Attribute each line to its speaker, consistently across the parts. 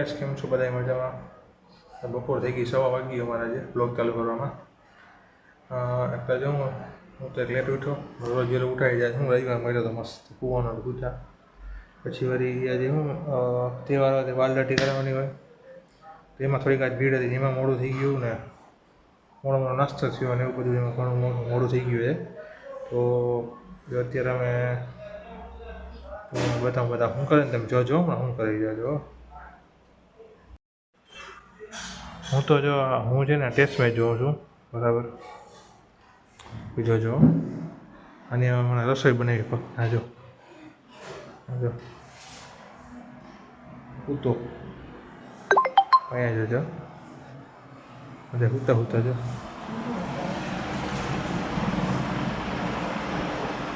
Speaker 1: Guys કેમ છો બધા મજામાં? બપોર થઈ ગઈ, સવા વાગી અમારા જે બ્લોગ ચાલુ કરવામાં. એટલે જો હું હું તો લેટ ઉઠ્યો, રોજ વેલો ઉઠાઈ જાય, હું રવિવાર મળ્યો તો મસ્ત કૂવાનો પૂછા પછી વળી આજે હું તહેવાર હોય વાલદાટી કરવાની હોય. તો એમાં થોડીક આજ ભીડ હતી એમાં મોડું થઈ ગયું ને મોડો મોડો નાસ્તો થયો અને એવું બધું, એમાં ઘણું મોડું થઈ ગયું છે. તો અત્યારે અમે બતાવું બધા શું કરે ને તમે જોજો હમણાં શું કરી જોજો હું તો જો હું છે ને ટેસ્ટ મેચ જોઉં છું. બરાબર? બીજો જો. અને હમણાં રસોઈ બનાવી આ જો. જો. કૂતો. અહીંયા જોજો બધા હુતા હુતા જો.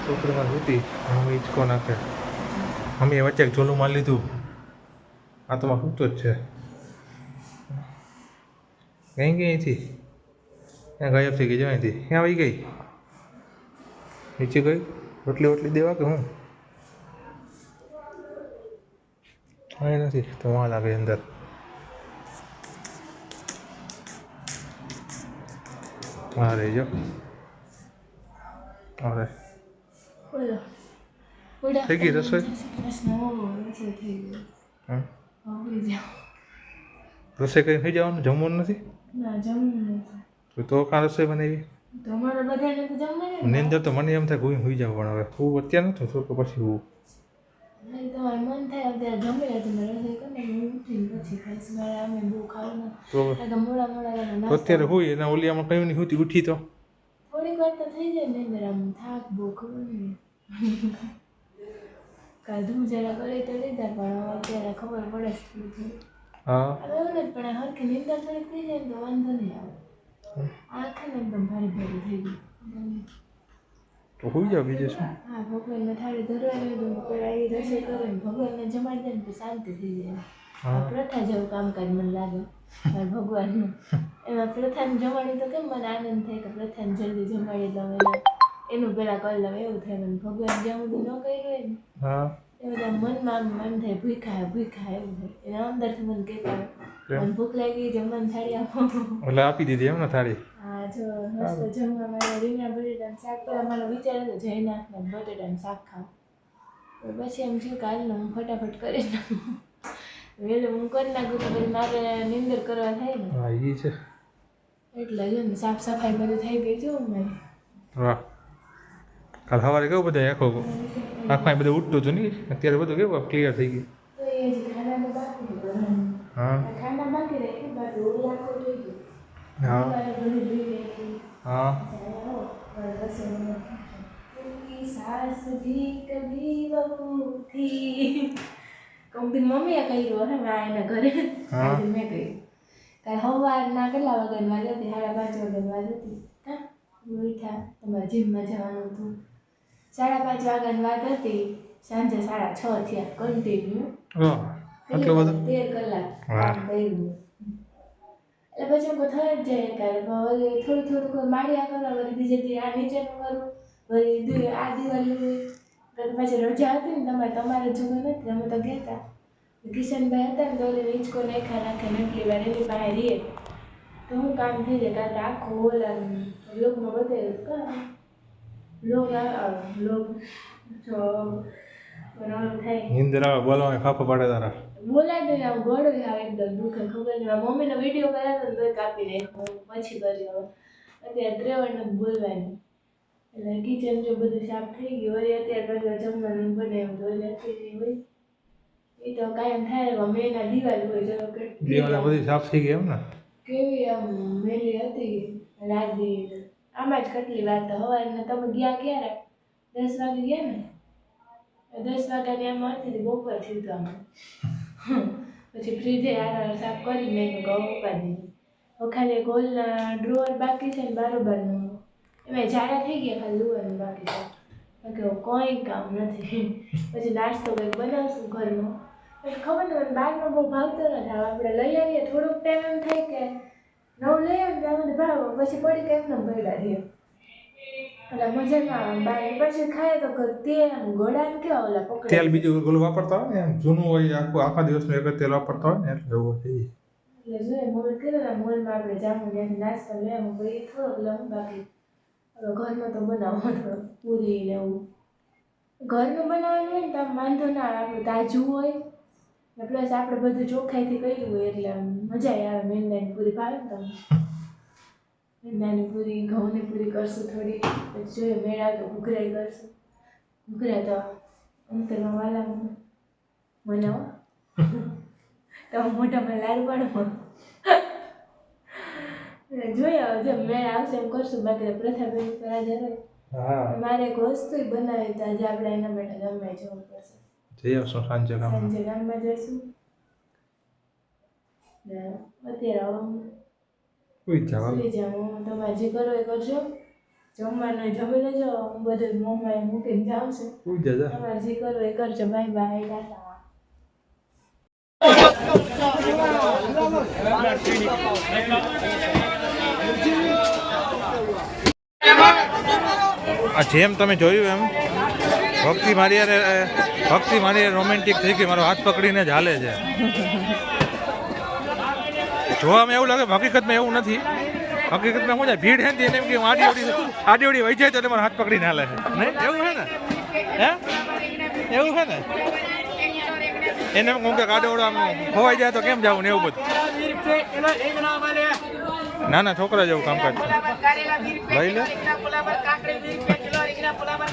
Speaker 1: છોકરીમાં હુતી હું હિંચકો નાખે. મમ્મીએ વચ્ચે એક ઝોલું મારી લીધું. આ તો માં સૂતો જ છે. ગઈ ગઈ અહીંથી? ત્યાં ગાયબ થઈ ગઈ જો અહીંથી. ક્યાં આવી ગઈ? નીચે ગઈ? રોટલી વોટલી દેવા કે હું? અહીં નથી. તો વાં લાગે અંદર. હા રહી જો. અરે થઈ ગઈ રસોઈ?
Speaker 2: રસોઈ
Speaker 1: કરી થઈ જવાનું? જમવાનું નથી?
Speaker 2: ના જમવું નથી
Speaker 1: તો તો કાં રસોઈ બનાવી
Speaker 2: તમારે બધાને તો જમવાનું
Speaker 1: નિંદર તો મને એમ થાય હું હોઈ જાવ પણ હવે હું અત્યારે નથી થોડુંક પછી હું?
Speaker 2: તમારે મન થાય અત્યારે જમી લે તમે રસોઈ કરીને હું ઉઠીને પછી ખાઈશ. મારે અમે બહુ ખાવું
Speaker 1: તો
Speaker 2: મોડા મોડા
Speaker 1: તો અત્યારે હોય એના ઓલી આમાં કયું નહીં હોતી ઉઠી તો?
Speaker 2: થોડીક વાર તો થઈ જાય ને મેરા થાક બહુ ખબર નહીં. ધૂમ જરા કરી તો લીધા પણ અત્યારે ખબર પડે
Speaker 1: હા
Speaker 2: હવે પણ હરખી નિંદર થોડીક થઈ જાય તો વાંધો નહીં આવે આંખ એકદમ ભારે ભારે થઈ ગઈ
Speaker 1: તો હોઈ જાવ બીજું શું
Speaker 2: હા ભગવાનને થાળી ધરવાની રસોઈ કરે ભગવાનને જમાડી દે ને તો શાંતિ થઈ જાય પ્રથા જેવું કામકાજ મને લાગે ભગવાનનું એમાં પ્રથાને જમાડી તો કેમ મને આનંદ થાય કે પ્રથાને જલ્દી જમાડી દઉં એના પેલા કરી લઉં એવું થાય મને ભગવાન જ્યાં સુધી ન કર્યું હોય ને
Speaker 1: હા
Speaker 2: એ બધા મનમાં એમ થાય ભૂખા ભૂખા એવું થાય. એના અંદરથી મને કહેતા મને ભૂખ લાગી જમવાની થાળી આપો.
Speaker 1: એટલે આપી દીધી એમ ને થાળી?
Speaker 2: હા જો મસ્ત જમવા મારે રીંગણા બટેટાનું શાક. પહેલાં મારો વિચાર હતો જયનાથના બટેટાનું શાક ખાવ. પછી એમ થયું કાલનું હું ફટાફટ કરી નાખું. વહેલું હું કરી નાખું તો પછી મારે નિંદર કરવા થાય ને.
Speaker 1: હા એ છે.
Speaker 2: એટલે ને સાફ સફાઈ બધું થઈ ગઈ જો મેં
Speaker 1: વાહ. કાલ સવારે કેવું બધા આખો આંખમાં બધું ઉઠતું હતું નહીં. અત્યારે બધું કેવું ક્લિયર થઈ ગયું. હા. હા. હા.
Speaker 2: કંપની મમ્મીએ કર્યું હે મેં એના ઘરે. મેં કહ્યું કાલે સવારના કેટલા વાગ્યાની વાત સાડા પાંચ વાગ્યાની વાત મીઠા તમારે જીમમાં જવાનું હતું. સાડા પાંચ વાગ્યાની વાત હતી. સાંજે સાડા છ થયા. કન્ટિન્યુ
Speaker 1: એટલો બધો?
Speaker 2: તેર કલાક કામ કર્યું. એટલે પછી હું થઈ જ જાય કાલે. વળી થોડું થોડું કોઈ માળિયા કરવા વળી બીજે દી આ નીચેનું કરું. વળી દુ આ દિવાલ પછી રજા હતી ને તમારે તમારે જોવું નથી. અમે તો ગયા કિશનભાઈ હતા ને તો ઓલી હિંચકો નાખ્યા નાખે નકલી વાર એની પાસે રીએ તો હું કામ થઈ જાય. કારણ કે આખું આમ લોગમાં બતાવ્યું કા લોગ લોગ જો બનાવવાનું થાય
Speaker 1: નીંદર આવે બોલવા ફાફા પાડે તારા.
Speaker 2: બોલાય તો આમ ગળો આવે એકદમ દુઃખ ખબર નહીં. મમ્મીનો વીડિયો કર્યા હતો તોય કાપી નાખ્યો. પછી કર્યો અત્યારે ત્રેવડને બોલવાની. એટલે કિચન જો બધું સાફ થઈ ગયું વળી અત્યારે પાછું જમવાનું બને એમ તો અત્યારે હોય. એ તો કાયમ થાય એમાં મેના દિવાલ હોય જો
Speaker 1: દિવાળા
Speaker 2: કેટલી
Speaker 1: બધી સાફ થઈ ગઈ એમ ને?
Speaker 2: કેવી આમ મેલી હતી. રાજી આમાં જ કેટલી વાર તો હવારે તમે ગયા ક્યારે? દસ વાગે ગયા ને? દસ વાગ્યાની આમાં હતી બપોર થયું હતું આમાં. પછી ફ્રીજે આર સાફ કરી મેં ઘઉં ઉપાડી હવે ખાલી ગોલના ડ્રોઅર બાકી છે ને બારોબારનું. એમાં ઝાડા થઈ ગયા ખાલી લુવાનું બાકી છે. કે કોઈ કામ નથી. પછી નાસ્તો કંઈક બનાવશું ઘરનો. ખબર ને મને બહારનો બહુ ભાવતો નથી. આપણે લઈ આવીએ, થોડોક ટાઈમ એમ થાય કે નવું લઈ આવીએ ત્યાં સુધી ભાવ પછી પડી કેમ ને પડ્યા રહીએ એટલે મજા ના બાય પછી ખાય તો તેલ આમ ગળાને કેવા ઓલા પકડે
Speaker 1: તેલ બીજું ઓલું વાપરતા હોય ને જૂનું હોય આખું આખા દિવસનું એક જ તેલ વાપરતા હોય ને એટલે એવું થઈ
Speaker 2: એટલે જોઈએ મોલ કરેલા મોલમાં આપણે જામું ત્યાંથી નાસ્તો લેવું એ થોડોક લઉં બાકી હવે ઘરમાં તો બનાવો પૂરી લેવું ઘરનું બનાવવાનું હોય ને તો વાંધો ના આવે આપણું તાજું હોય ને પ્લસ આપણે બધું ચોખ્ખાઈથી કર્યું હોય એટલે મજા આવે મેંદાની પૂરી ભાવે ને તમને મેંદાની પૂરી ઘઉંની પૂરી કરશું થોડી પછી જોઈએ મેળા તો ઘૂઘરાઈ કરશું. ઘૂઘરા તો અંતરમાં વાલા બનાવો તો મોઢામાં લાડ પાડો. જોઈએ હવે જેમ મેળા આવશે એમ કરશું. બાકી પ્રથા પ્રથાબેન પર હોય. મારે એક વસ્તુ બનાવી તો આજે આપણે એના માટે ગમે જવું પડશે.
Speaker 1: જઈ આવશું સાંજે
Speaker 2: સાંજે ગામમાં જઈશું અત્યારે હવે
Speaker 1: કોઈ જવા
Speaker 2: સુઈ જાઉં તમારે જે કરો એ કરજો જમવાનું જમી લેજો હું બધું મોમાં મૂકીને જાઉં છું તમારે જે કરો એ કરજો બાય બાય ટાટા
Speaker 1: આ જેમ તમે જોયું એમ? ભક્તિ મારી અરે ભક્તિ મારી રોમેન્ટિક થઈ ગઈ. મારો હાથ પકડીને જ હાલે છે. જોવામાં એવું લાગે હકીકતમાં એવું નથી. હકીકતમાં શું છે ભીડ છે ને એમ કે હું આડી ઓડી આડી ઓડી વહી જાય તો મારો હાથ પકડીને હાલે છે. નહીં? એવું છે ને? હે? એવું છે ને? એને એમ કહું કે આડો ઓડો આમ ખોવાઈ જાય તો કેમ જવું ને એવું બધું? ના ના, છોકરા જેવું કામકાજ છે. લઈ લે.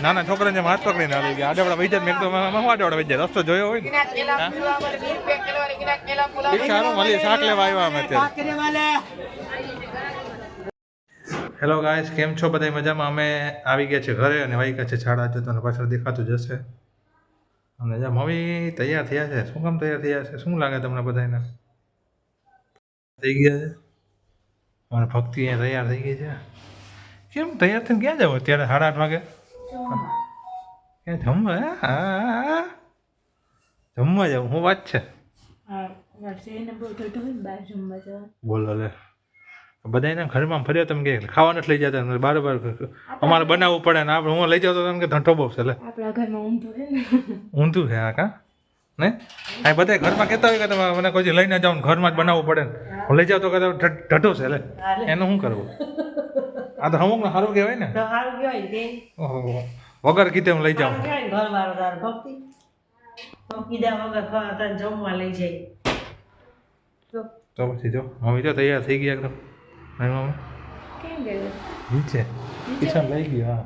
Speaker 1: ના ના છોકરાને જેમ હાથ પકડીને હાલી ગયા. આડે વહી જાય મેં તો આમાં શું આડે વહી જાય? રસ્તો જોયો હોય ને? હાલો મળીએ શાક લેવા આવ્યા અમે અત્યારે. હેલો ગાઈસ કેમ છો બધા મજામાં? અમે આવી ગયા છે ઘરે અને વાઈ ગયા છે છાડા તો તમને પાછળ દેખાતું જશે અને જ્યાં મમ્મી તૈયાર થયા છે. શું કામ તૈયાર થયા છે? શું લાગે તમને બધાને થઈ ગયા છે? અને ભક્તિ અહીંયા તૈયાર થઈ ગઈ છે. કેમ તૈયાર થઈને ક્યાં જાવ અત્યારે? સાડા આઠ વાગે? ક્યાં જમવા હે? હા જમવા જાવ હું વાત છે?
Speaker 2: હા જવા
Speaker 1: બોલો લે બધા એના ઘરમાં ફર્યા તમે કે ખાવા નથી લઈ જતા બાર બાર અમારે બનાવવું પડે ને આપણે હું લઈ જાઉં તો તમે કે ધંધો બહુ છે
Speaker 2: આપણા ઘરમાં ઊંધું છે
Speaker 1: ઊંધું છે આ કા? ને? આ બધા ઘરમાં કહેતા હોય કે તમે મને કોઈ લઈને જાઓ ને ઘરમાં જ બનાવવું પડે ને. હું લઈ જાઉં તો કહેતા ઢ- ઢઢો છે એટલે એનું શું કરવું? આ તો અમુક સારું કહેવાય ને.
Speaker 3: તો સારું કહેવાય ને
Speaker 1: ઓહો. વગર કીધે લઈ જાઉં.
Speaker 3: ઘર વાળો તાર ભક્તિ. તો કીધા વગર તને જમવા લઈ જાય. તો
Speaker 1: તો પછી જો મમ્મી જો તૈયાર થઈ ગયા એકદમ. નહીં મમ્મી
Speaker 2: કેમ ગયેલું
Speaker 1: નીચે. કિશન લઈ ગયો હા.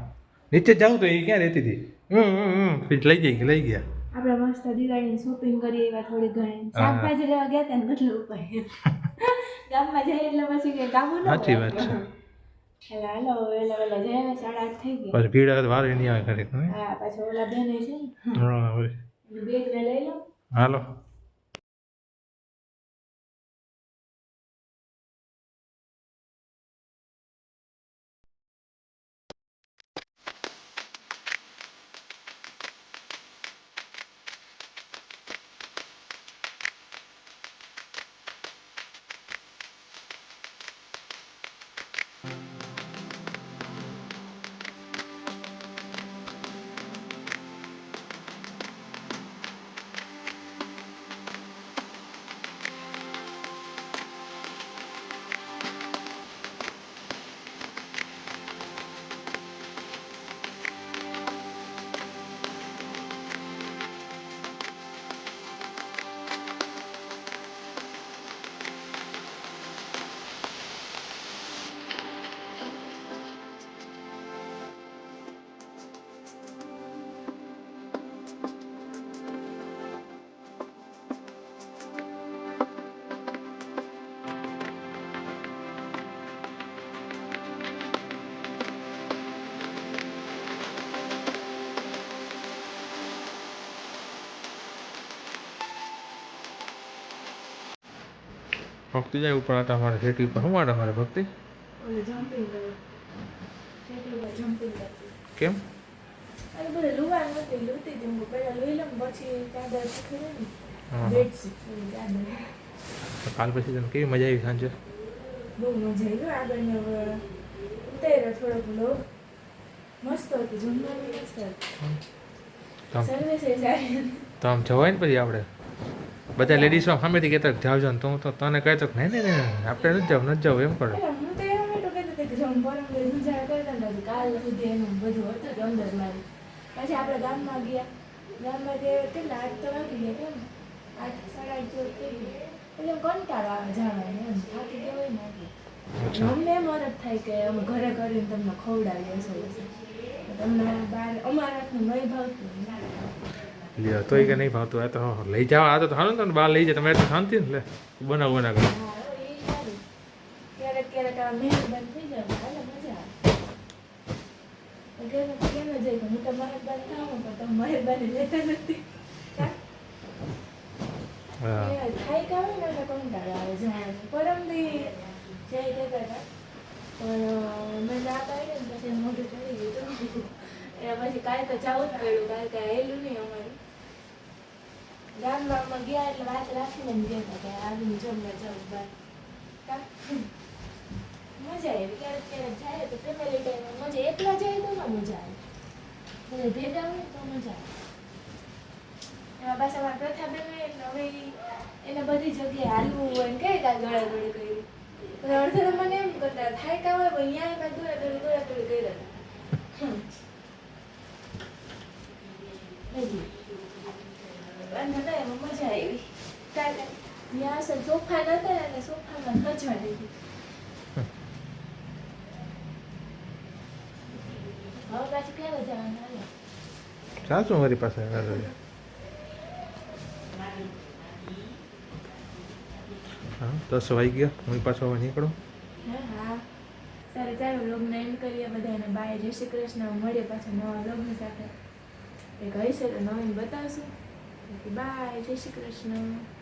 Speaker 1: નીચે જાઉં તો એ ક્યાં રહેતી હતી? હમ હમ લઈ લઈ ગયા?
Speaker 2: આપણે મસ્ત દિવાળીની શોપિંગ કરીએ એવા થોડી ઘણી. શાકભાજી લેવા ગયા હતા ને કેટલું ઉપાય ગામમાં જાય એટલે પછી કામ ન
Speaker 1: સાચી વાત છે.
Speaker 2: એટલે હાલો વેલા વેલા જઈએ ને સાડા આઠ થઈ ગયા.
Speaker 1: પછી ભીડ આગળ વાર એની આવે ઘરે
Speaker 2: હા પાછો ઓલા બેન છે ને.
Speaker 1: હા, હવે.
Speaker 2: બેગ લઈ લો.
Speaker 1: હાલો. ભક્તિ જાય ઉપર આટા અમારે શેટી ઉપર શું ભક્તિ? કેમ?
Speaker 2: હતી
Speaker 1: કાલ પછી તને કેવી મજા આવી સાંજે?
Speaker 2: બહુ મજા આવી ગઈ ઉતાર્યો થોડોક લોક મસ્ત હતું જમવાનું મસ્ત હતું.
Speaker 1: તો આમ-
Speaker 2: સર્વિસ એ સારી હતી.
Speaker 1: તો આમ જવાય ને પછી આપણે? બધા લેડીઝમાં સામેથી કહેતા કે જાવ જાવ ને તો હું તો તને કહેતો તો નહીં નહીં નહીં આપણે નથી જાવ નથી જાવ એમ કરો.
Speaker 2: જો જ પછી આપણે ગામમાં ગયા. ગામમાં ગયા કેટલા આઠ તો વાગી ગયા કેમ આઠ સાડા આઠ જેવું થઈ ગયું. એટલે કંટાળો આવે જવાનો એમ થાકી ગયા હોય ને અમને એમ અરજ થાય કે અમે ઘરે કરીને તમને ખવડાવીએ હશે હશે તમને બહાર અમારા હાથનું નહીં ભાવતું.
Speaker 1: લ્યો તોય કે નહીં ભાવતું આ તો લઈ જાઓ આ તો સારું ને બહાર લઈ જાય તમે તો શાંતિ ને લે. બનાવ બનાવ. કરો
Speaker 2: પછી કાંઈ તો જવું જ પડ્યું કાંઈ કે હેલું નહીં અમારું. ગામમાં અમે ગયા એટલે વાત રાખીને ગયા કે આવીને જમવા જવું બહાર કા? મજા આવી ક્યારેક ક્યારેક જાય તો ફેમિલી ટાઈમ મજા એકલા જાય તો ના મજા આવે બધા ભેગા હોય તો મજા આવે એમાં પાછા મારા પ્રથાબેન હોય એટલે હવે એને બધી જગ્યાએ હાલવું હોય ને કઈ કાંઈ દોડાદોડી કરી પછી તો મને એમ કરતા થાય કા હોય પણ અહીંયા કાંઈ દોડાદોડી દોડાદોડી કરી હતા હજી વાંધો નહીં એમાં મજા આવી ત્યાં સર સોફા નતા એટલે સોફામાં ખચવા દીધી હવે પાછું ક્યારે જવાનું
Speaker 1: સાચું મારી પાસે હા દસ વાગી ગયા હું પાછો હવે નીકળું
Speaker 2: હા હા સારું ચાલો લગ્ન એમ કરીએ બધાને બાય જય શ્રી કૃષ્ણ મળીએ પાછા નવા લગ્ન સાથે એક હશે તો નવીન બતાવશું બાય જય શ્રી કૃષ્ણ